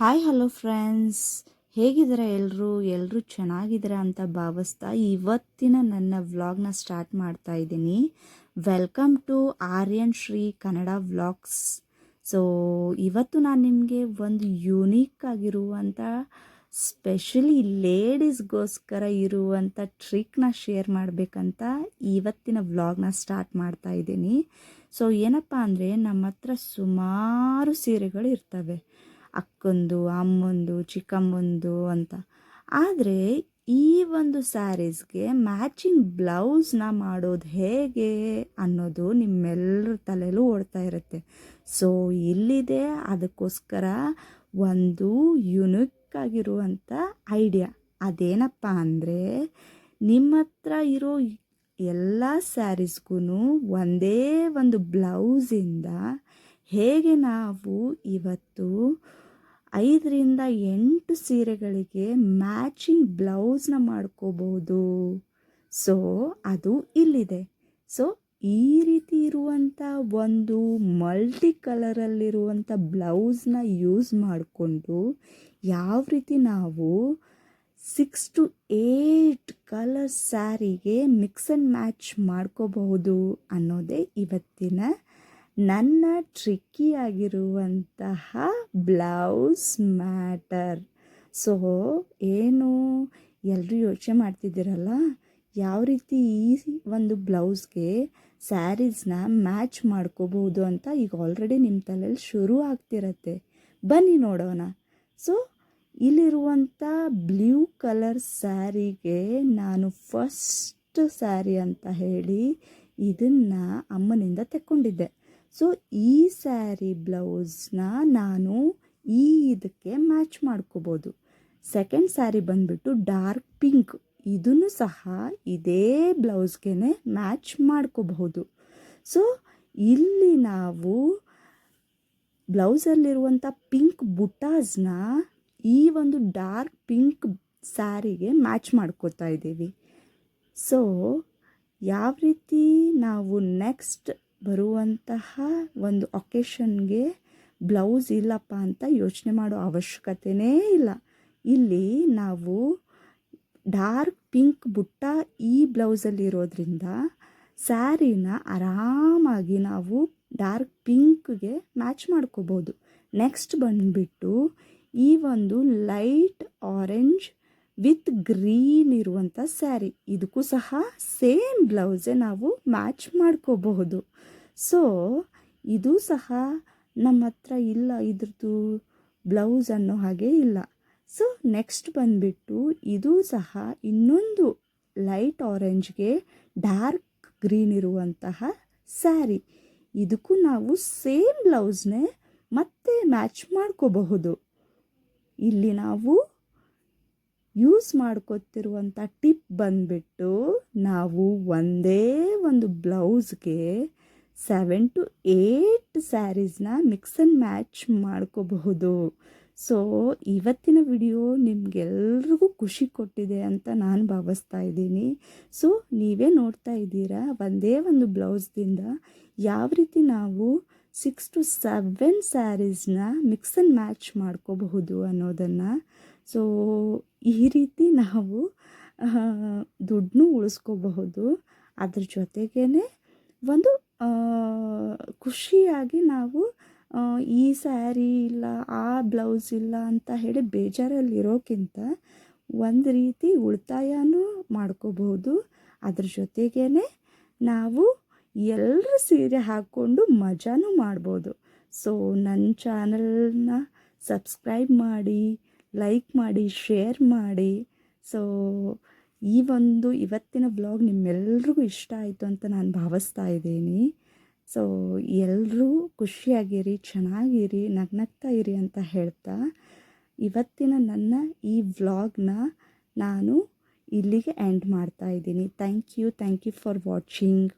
Hi hello friends ಹೇಗಿದ್ದೀರಾ ಎಲ್ಲರೂ ಎಲ್ಲರೂ ಚೆನ್ನಾಗಿದ್ದೀರಾ ಅಂತ ಭಾವಿಸ್ತಾ ಇವತ್ತಿನ ನನ್ನ ವ್ಲಾಗ್ನ ಸ್ಟಾರ್ಟ್ ಮಾಡ್ತಾ ಇದ್ದೀನಿ. Welcome to Aryan Sri Kannada vlogs so ಇವತ್ತು ನಾನು ನಿಮಗೆ ಒಂದು ಯೂನಿಕ್ ಆಗಿರುವಂಥ ಸ್ಪೆಷಲಿ ಲೇಡೀಸ್ಗೋಸ್ಕರ ಇರುವಂಥ ಟ್ರಿಕ್ನ ಶೇರ್ ಮಾಡಬೇಕಂತ ಇವತ್ತಿನ ವ್ಲಾಗ್ನ ಸ್ಟಾರ್ಟ್ ಮಾಡ್ತಾ ಇದ್ದೀನಿ. ಸೊ ಏನಪ್ಪ ಅಂದರೆ ನಮ್ಮ ಹತ್ರ ಸುಮಾರು ಸೀರೆಗಳು ಇರ್ತವೆ. ಅಕ್ಕಂದು, ಅಮ್ಮಂದು, ಚಿಕ್ಕಮ್ಮಂದು ಅಂತ. ಆದರೆ ಈ ಒಂದು ಸ್ಯಾರೀಸ್ಗೆ ಮ್ಯಾಚಿಂಗ್ ಬ್ಲೌಸ್ನ ಮಾಡೋದು ಹೇಗೆ ಅನ್ನೋದು ನಿಮ್ಮೆಲ್ಲರ ತಲೆಯಲ್ಲೂ ಓಡ್ತಾ ಇರುತ್ತೆ. ಸೊ, ಇಲ್ಲಿದೆ ಅದಕ್ಕೋಸ್ಕರ ಒಂದು ಯುನಿಕ್ ಆಗಿರುವಂಥ ಐಡಿಯಾ. ಅದೇನಪ್ಪ ಅಂದರೆ ನಿಮ್ಮ ಹತ್ರ ಇರೋ ಎಲ್ಲ ಸ್ಯಾರೀಸ್ಗೂ ಒಂದೇ ಒಂದು ಬ್ಲೌಸಿಂದ ಹೇಗೆ ನಾವು ಇವತ್ತು ಐದರಿಂದ ಎಂಟು ಸೀರೆಗಳಿಗೆ ಮ್ಯಾಚಿಂಗ್ ಬ್ಲೌಸ್ನ ಮಾಡ್ಕೋಬೋದು ಸೊ, ಅದು ಇಲ್ಲಿದೆ. ಸೊ, ಈ ರೀತಿ ಇರುವಂಥ ಒಂದು ಮಲ್ಟಿ ಕಲರಲ್ಲಿರುವಂಥ ಬ್ಲೌಸ್ನ ಯೂಸ್ ಮಾಡಿಕೊಂಡು ಯಾವ ರೀತಿ ನಾವು ಸಿಕ್ಸ್ ಟು ಏಟ್ ಕಲರ್ ಸ್ಯಾರಿಗೆ ಮಿಕ್ಸ್ ಆ್ಯಂಡ್ ಮ್ಯಾಚ್ ಮಾಡ್ಕೋಬಹುದು ಅನ್ನೋದೇ ಇವತ್ತಿನ ನನ್ನ ಟ್ರಿಕ್ಕಿ ಆಗಿರುವಂತಹ ಬ್ಲೌಸ್ ಮ್ಯಾಟರ್ ಸೊ ಏನು? ಎಲ್ಲರೂ ಯೋಚನೆ ಮಾಡ್ತಿದ್ದೀರಲ್ಲ? ಯಾವ ರೀತಿ ಈ ಒಂದು ಬ್ಲೌಸ್ಗೆ ಸ್ಯಾರೀಸ್ನ ಮ್ಯಾಚ್ ಮಾಡ್ಕೋಬಹುದು ಅಂತ ಈಗ ಆಲ್ರೆಡಿ ನಿಮ್ಮ ತಲೆಯಲ್ಲಿ ಶುರು ಆಗ್ತಿರತ್ತೆ. ಬನ್ನಿ ನೋಡೋಣ. ಸೊ ಇಲ್ಲಿರುವಂಥ ಬ್ಲೂ ಕಲರ್ ಸ್ಯಾರಿಗೆ ನಾನು ಫಸ್ಟ್ ಸ್ಯಾರಿ ಅಂತ ಹೇಳಿ ಇದನ್ನು ಅಮ್ಮನಿಂದ ತೆಕ್ಕೊಂಡಿದ್ದೆ. ಸೊ ಈ ಸ್ಯಾರಿ ಬ್ಲೌಸ್ನ ನಾನು ಈ ಇದಕ್ಕೆ ಮ್ಯಾಚ್ ಮಾಡ್ಕೋಬೋದು. ಸೆಕೆಂಡ್ ಸ್ಯಾರಿ ಬಂದುಬಿಟ್ಟು ಡಾರ್ಕ್ ಪಿಂಕ್ ಇದನ್ನು ಸಹ ಇದೇ ಬ್ಲೌಸ್ಗೆ ಮ್ಯಾಚ್ ಮಾಡ್ಕೋಬಹುದು. ಸೊ ಇಲ್ಲಿ ನಾವು ಬ್ಲೌಸಲ್ಲಿರುವಂಥ ಪಿಂಕ್ ಬುಟಾಸ್ನ ಈ ಒಂದು ಡಾರ್ಕ್ ಪಿಂಕ್ ಸ್ಯಾರಿಗೆ ಮ್ಯಾಚ್ ಮಾಡ್ಕೋತಾ ಇದ್ದೀವಿ. ಸೊ ಯಾವ ರೀತಿ ನಾವು ನೆಕ್ಸ್ಟ್ ಬರುವಂತಹ ಒಂದು ಒಕೇಶನ್ಗೆ ಬ್ಲೌಸ್ ಇಲ್ಲಪ್ಪ ಅಂತ ಯೋಚನೆ ಮಾಡೋ ಅವಶ್ಯಕತೆಯೇ ಇಲ್ಲ. ಇಲ್ಲಿ ನಾವು ಡಾರ್ಕ್ ಪಿಂಕ್ ಬುಟ್ಟ ಈ ಬ್ಲೌಸಲ್ಲಿ ಇರೋದ್ರಿಂದ ಸ್ಯಾರಿನ ಆರಾಮಾಗಿ ನಾವು ಡಾರ್ಕ್ ಪಿಂಕ್ಗೆ ಮ್ಯಾಚ್ ಮಾಡ್ಕೋಬೋದು. ನೆಕ್ಸ್ಟ್ ಬಂದುಬಿಟ್ಟು ಈ ಒಂದು ಲೈಟ್ ಆರೆಂಜ್ ವಿತ್ ಗ್ರೀನ್ ಇರುವಂಥ ಸ್ಯಾರಿ ಇದಕ್ಕೂ ಸಹ ಸೇಮ್ ಬ್ಲೌಸೇ ನಾವು ಮ್ಯಾಚ್ ಮಾಡ್ಕೋಬಹುದು. ಸೊ ಇದು ಸಹ ನಮ್ಮ ಹತ್ರ ಇಲ್ಲ, ಇದ್ರದ್ದು ಬ್ಲೌಸ್ ಅನ್ನೋ ಹಾಗೆ ಇಲ್ಲ. ಸೊ ನೆಕ್ಸ್ಟ್ ಬಂದುಬಿಟ್ಟು ಇದು ಸಹ ಇನ್ನೊಂದು ಲೈಟ್ ಆರೆಂಜ್ಗೆ ಡಾರ್ಕ್ ಗ್ರೀನ್ ಇರುವಂತಹ ಸ್ಯಾರಿ ಇದಕ್ಕೂ ನಾವು ಸೇಮ್ ಬ್ಲೌಸ್ನೇ ಮತ್ತೆ ಮ್ಯಾಚ್ ಮಾಡ್ಕೋಬಹುದು. ಇಲ್ಲಿ ನಾವು ಯೂಸ್ ಮಾಡ್ಕೊತಿರುವಂಥ ಟಿಪ್ ಬಂದ್ಬಿಟ್ಟು ನಾವು ಒಂದೇ ಒಂದು ಬ್ಲೌಸ್ಗೆ ಸೆವೆನ್ ಟು ಏಟ್ ಸ್ಯಾರೀಸ್ನ ಮಿಕ್ಸ್ ಆ್ಯಂಡ್ ಮ್ಯಾಚ್ ಮಾಡ್ಕೋಬಹುದು. ಸೊ ಇವತ್ತಿನ ವಿಡಿಯೋ ನಿಮಗೆಲ್ರಿಗೂ ಖುಷಿ ಕೊಟ್ಟಿದೆ ಅಂತ ನಾನು ಭಾವಿಸ್ತಾ ಇದ್ದೀನಿ. ಸೊ ನೀವೇ ನೋಡ್ತಾ ಇದ್ದೀರಾ, ಒಂದೇ ಒಂದು ಬ್ಲೌಸ್ದಿಂದ ಯಾವ ರೀತಿ ನಾವು ಸಿಕ್ಸ್ ಟು ಸೆವೆನ್ ಸ್ಯಾರೀಸ್ನ ಮಿಕ್ಸ್ ಆ್ಯಂಡ್ ಮ್ಯಾಚ್ ಮಾಡ್ಕೋಬಹುದು ಅನ್ನೋದನ್ನು. ಸೊ ಈ ರೀತಿ ನಾವು ದುಡ್ಡನ್ನೂ ಉಳಿಸ್ಕೋಬಹುದು. ಅದ್ರ ಜೊತೆಗೇ ಒಂದು ಖುಷಿಯಾಗಿ ನಾವು ಈ ಸ್ಯಾರಿ ಇಲ್ಲ, ಆ ಬ್ಲೌಸ್ ಇಲ್ಲ ಅಂತ ಹೇಳಿ ಬೇಜಾರಲ್ಲಿರೋಕ್ಕಿಂತ ಒಂದು ರೀತಿ ಉಳಿತಾಯನೂ ಮಾಡ್ಕೋಬಹುದು. ಅದ್ರ ಜೊತೆಗೇ ನಾವು ಎಲ್ಲರೂ ಸೀರೆ ಹಾಕ್ಕೊಂಡು ಮಜಾನೂ ಮಾಡ್ಬೋದು. ಸೊ ನನ್ನ ಚಾನಲ್ನ ಸಬ್ಸ್ಕ್ರೈಬ್ ಮಾಡಿ, ಲೈಕ್ ಮಾಡಿ, ಶೇರ್ ಮಾಡಿ. ಸೊ ಈ ಒಂದು ಇವತ್ತಿನ ಬ್ಲಾಗ್ ನಿಮ್ಮೆಲ್ರಿಗೂ ಇಷ್ಟ ಆಯಿತು ಅಂತ ನಾನು ಭಾವಿಸ್ತಾ ಇದ್ದೀನಿ. ಸೊ ಎಲ್ಲರೂ ಖುಷಿಯಾಗಿರಿ, ಚೆನ್ನಾಗಿರಿ, ನಗ್ನಗ್ತಾ ಇರಿ ಅಂತ ಹೇಳ್ತಾ, ಇವತ್ತಿನ ನನ್ನ ಈ ವ್ಲಾಗ್ನ ನಾನು ಇಲ್ಲಿಗೆ ಎಂಡ್ ಮಾಡ್ತಾ ಇದ್ದೀನಿ. Thank you thank you for watching